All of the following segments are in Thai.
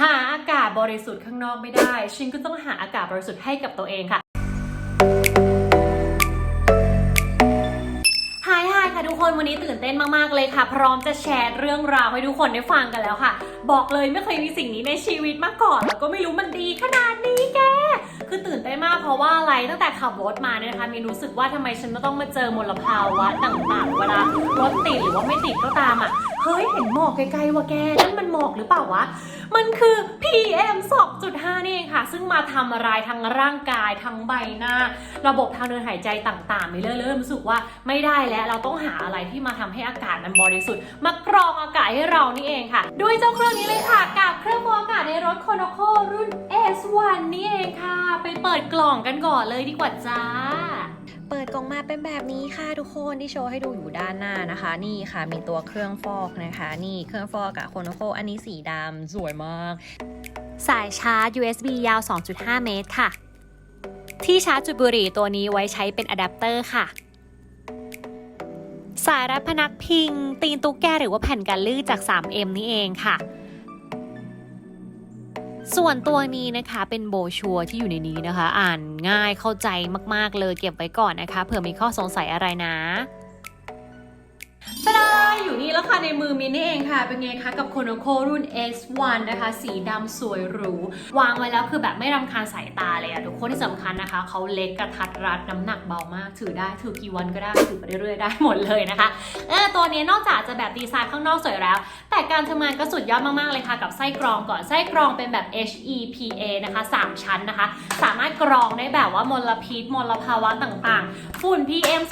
หาอากาศบริสุทธิ์ข้างนอกไม่ได้ ฉันก็ต้องหาอากาศบริสุทธิ์ให้กับตัวเองค่ะฮายฮายค่ะทุกคนวันนี้ตื่นเต้นมากๆเลยค่ะ พร้อมจะแชร์เรื่องราวให้ทุกคนได้ฟังกันแล้วค่ะ บอกเลยไม่เคยมีสิ่งนี้ในชีวิตมาก่อน แล้วก็ไม่รู้มันดีขนาดนี้แกคือตื่นเต้นมากเพราะว่าอะไรตั้งแต่ขับรถมาเนี่ยนะคะมีรู้สึกว่าทำไมฉันต้องมาเจอมลภาวะต่างๆเวลารถติดหรือว่าไม่ติดก็ตามอะ ฮ้ยเห็นหมอกไกลๆว่ะแกนั่นมันหมอกหรือเปล่าวะ มันคือ PM 2.5นี่เองค่ะ ซึ่งมาทำอะไรทั้งร่างกายทั้งใบหน้า ระบบทางเดินหายใจต่างๆไม่เริ่มเริ่มรู้สึกว่าไม่ได้แล้วเราต้องหาอะไรที่มาทำให้อากาศมันบริสุทธิ์มากรองอากาศให้เรานี่เองค่ะ ด้วยเจ้าเครื่องนี้เลยค่ะกับเครื่องฟอกอากาศในรถ c o n o c o รุ่น S1 นี่เองค่ะ ไปเปิดกล่องกันก่อนเลยดีกว่าจ้า เปิดกล่องมาเป็นแบบนี้ค่ะทุกคนที่โชว์ให้ดูอยู่ด้านหน้านะคะ นี่ค่ะมีตัวเครื่องฟอกนะคะ นี่เครื่องฟอกกับโคโนโคอันนี้สีดำสวยมาก สายชาร์จ USB ยาว 2.5 เมตรค่ะ ที่ชาร์จจุดบุหรี่ตัวนี้ไว้ใช้เป็นอะแดปเตอร์ค่ะสายรัดพนักพิง ตีนตุ๊กแกหรือว่าแผ่นกันลื่นจาก 3M นี่เองค่ะ ส่วนตัวนี้นะคะเป็นโบชัวที่อยู่ในนี้นะคะ อ่านง่ายเข้าใจมากๆเลยเก็บไว้ก่อนนะคะเผื่อมีข้อสงสัยอะไรนะตาดา อยู่นี่แล้วค่ะในมือมินนี่เองค่ะ เป็นไงคะกับโคโนโครุ่น S1 นะคะ สีดำสวยหรู วางไว้แล้วคือแบบไม่รำคาญสายตาเลยอะทุกคนที่สำคัญนะคะ เขาเล็กกระทัดรัดน้ำหนักเบามาก ถือได้ถือกี่วันก็ได้ ถือไปเรื่อยๆ ได้หมดเลยนะคะเออตัวนี้นอกจากจะแบบดีไซน์ข้างนอกสวยแล้ว แต่การทำงานก็สุดยอดมากๆเลยค่ะกับไส้กรองก่อนไส้กรองเป็นแบบ HEPA นะคะ 3 ชั้นนะคะ สามารถกรองได้แบบว่ามลพิษมลภาวะต่างๆ ฝุ่น PM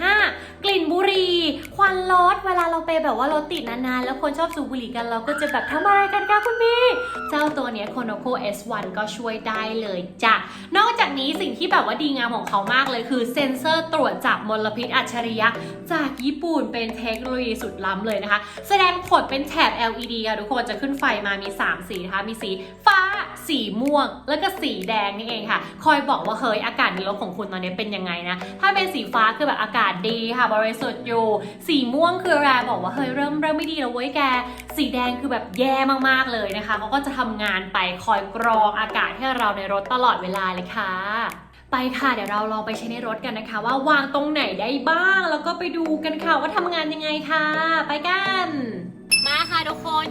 2.5 กลิ่นบุหรี่ควันรถเวลาเราไปแบบว่ารถติดนานๆ แล้วคนชอบสูบบุหรี่กันเราก็จะแบบทำอะไรกันคะคุณพี่ เจ้าตัวเนี้ย Konoko S1 ก็ช่วยได้เลยจ้ะ นอกจากนี้สิ่งที่แบบว่าดีงามของเขามากเลยคือเซ็นเซอร์ตรวจจับมลพิษอัจฉริยะ จากญี่ปุ่นเป็นเทคโนโลยีสุดล้ำเลยนะคะ แสดงผลเป็นแถบ LED ค่ะทุกคนจะขึ้นไฟมามี 3 สีนะคะ มีสีฟ้าสีม่วง แล้วก็สีแดงนี่เองค่ะ คอยบอกว่าเฮ้ยอากาศในรถของคุณตอนนี้เป็นยังไงนะ ถ้าเป็นสีฟ้าคือแบบอากาศดีค่ะบริสุทธิ์อยู่ สีม่วงคือแรบอกว่าเฮ้ยเริ่มเริ่มไม่ดีแล้วเว้ยแก สีแดงคือแบบแย่มากๆเลยนะคะเขาก็จะทำงานไปคอยกรองอากาศให้เราในรถตลอดเวลาเลยค่ะไปค่ะ เดี๋ยวเราลองไปใช้ในรถกันนะคะ ว่าวางตรงไหนได้บ้าง แล้วก็ไปดูกันค่ะว่าทำงานยังไงค่ะ ไปกัน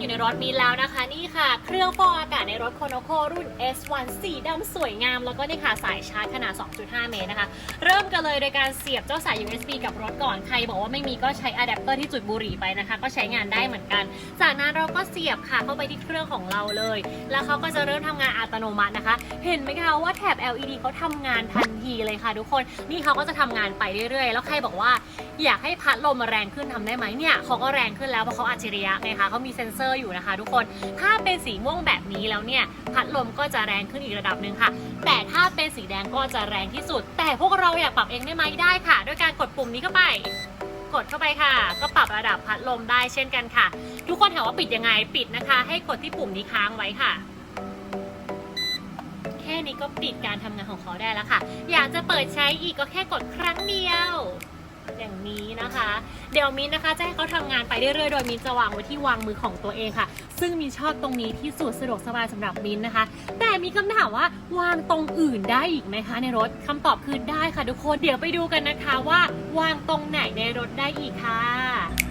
อยู่ในรถมีแล้วนะคะ นี่ค่ะ เครื่องฟอกอากาศในรถโคโนโครุ่น S1 สีดำสวยงาม แล้วก็นี่ค่ะสายชาร์จขนาด 2.5 เมตรนะคะ เริ่มกันเลยโดยการเสียบเจ้าสาย USB กับรถก่อน ใครบอกว่าไม่มีก็ใช้อะแดปเตอร์ที่จุดบุหรี่ไปนะคะ ก็ใช้งานได้เหมือนกัน จากนั้นเราก็เสียบค่ะเข้าไปที่เครื่องของเราเลย แล้วเขาก็จะเริ่มทำงานอัตโนมัตินะคะ เห็นไหมคะว่าแถบ LED เขาทำงานทันทีเลยค่ะ ทุกคน นี่เขาก็จะทำงานไปเรื่อยๆ แล้วใครบอกว่า อยากให้พัดลมมาแรงขึ้นทำได้ไหมเนี่ยเขาก็แรงขึ้นแล้วเพราะเขาอัจฉริยะไงคะเขามีเซ็นเซอร์อยู่นะคะ ทุกคน ถ้าเป็นสีม่วงแบบนี้แล้วเนี่ย พัดลมก็จะแรงขึ้นอีกระดับหนึ่งค่ะ แต่ถ้าเป็นสีแดงก็จะแรงที่สุด แต่พวกเราอยากปรับเองได้ไหมได้ค่ะ ด้วยการกดปุ่มนี้เข้าไป กดเข้าไปค่ะ ก็ปรับระดับพัดลมได้เช่นกันค่ะ ทุกคนถามว่าปิดยังไง ปิดนะคะ ให้กดที่ปุ่มนี้ค้างไว้ค่ะแค่นี้ก็ปิดการทำงานของเขาได้แล้วค่ะ อยากจะเปิดใช้อีกก็แค่กดครั้งเดียว อย่างนี้นะคะ เดี๋ยวมินนะคะจะให้เขาทำงานไปเรื่อยๆ โดยมินจะวางไว้ที่วางมือของตัวเองค่ะ ซึ่งมินชอบตรงนี้ที่สุดสะดวกสบายสำหรับมินนะคะ แต่มีคำถามว่าวางตรงอื่นได้อีกไหมคะ ในรถคำตอบคือได้ค่ะทุกคน เดี๋ยวไปดูกันนะคะว่าวางตรงไหนในรถได้อีกค่ะ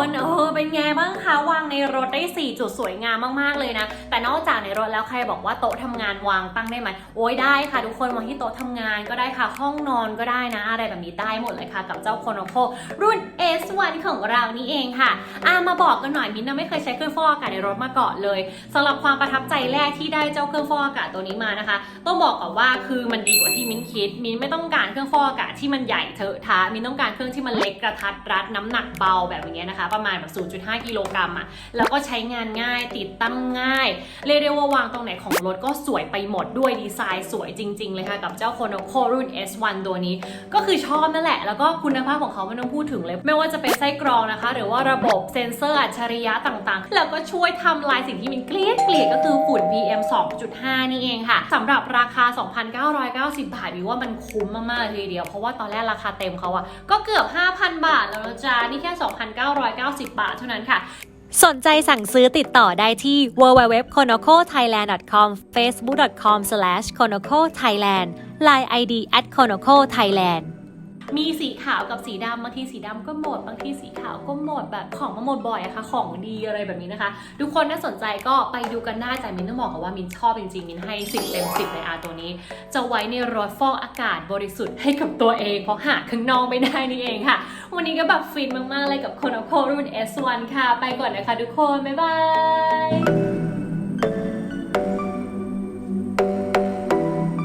คนเออเป็นไงบ้างคะวางในรถได้ 4 จุดสวยงามมากๆเลยนะ แต่นอกจากในรถแล้วใครบอกว่าโต๊ะทำงานวางตั้งได้ไหมโอ้ยได้ค่ะ ทุกคนวางที่โต๊ะทำงานก็ได้ค่ะ ห้องนอนก็ได้นะ อะไรแบบนี้ได้หมดเลยค่ะ กับเจ้าโคโนโครุ่น S1 ของเรานี่เองค่ะอามาบอกกันหน่อยมินท์นไม่เคยใช้เครื่องฟอกอากาศในรถมาก่อนเลยสำหรับความประทับใจแรกที่ได้เจ้าเครื่องฟอกอากาศตัวนี้มานะคะ ต้องบอกก่อนว่าคือมันดีกว่าที่มิ้นคิด มิ้นไม่ต้องการเครื่องฟอกอากาศที่มันใหญ่เถอะทะมิ้นต้องการเครื่องที่มันเล็กกระทัดรัดน้ำหนักเบาแบบอย่างเงี้นะคะประมาณแบบ 0.5 กิโลกรัมอะแล้วก็ใช้งานง่ายติดตั้งง่าย เรียกได้ว่าวางตรงไหนของรถก็สวยไปหมดด้วยดีไซน์สวยจริง ๆ เลยค่ะ กับเจ้า Konoco รุ่น S1 ตัวนี้ ก็คือชอบนั่นแหละ แล้วก็คุณภาพของเขาไม่ต้องพูดถึงเลย ไม่ว่าจะเป็นไส้กรองนะคะ หรือว่าระบบเซ็นเซอร์อัจฉริยะต่างๆ แล้วก็ช่วยทำลายสิ่งที่มันเกลียดเกลียดก็คือฝุ่น PM 2.5 นี่เองค่ะสำหรับราคา 2,990 บาทวิวว่ามันคุ้มมากๆเลยทีเดียวเพราะว่าตอนแรกราคาเต็มเขาอะก็เกือบ 5,000 บาทแล้วนะจ๊ะนี่แค่ 2,990 90 บาทเท่านั้นค่ะ สนใจสั่งซื้อติดต่อได้ที่ www.konokothailand.com facebook.com/konokothailand line id at konokothailand มีสีขาวกับสีดำบางทีสีดำก็หมด บางทีสีขาวก็หมดแบบของมาหมดบ่อยอะค่ะ ของดีอะไรแบบนี้นะคะ ทุกคนถ้าสนใจก็ไปดูกันได้แต่มินต้องบอกกันว่ามินชอบจริงๆมินให้10เต็ม10ในอาตัวนี้ จะไว้ในรถฟอกอากาศบริสุทธิ์ให้กับตัวเองเพราะหาข้างนอกไม่ได้นี่เองค่ะ วันนี้ก็แบบฟินมากๆเลยกับ Konoco รุ่น S1 ค่ะ ไปก่อนนะคะทุกคน บ๊ายบาย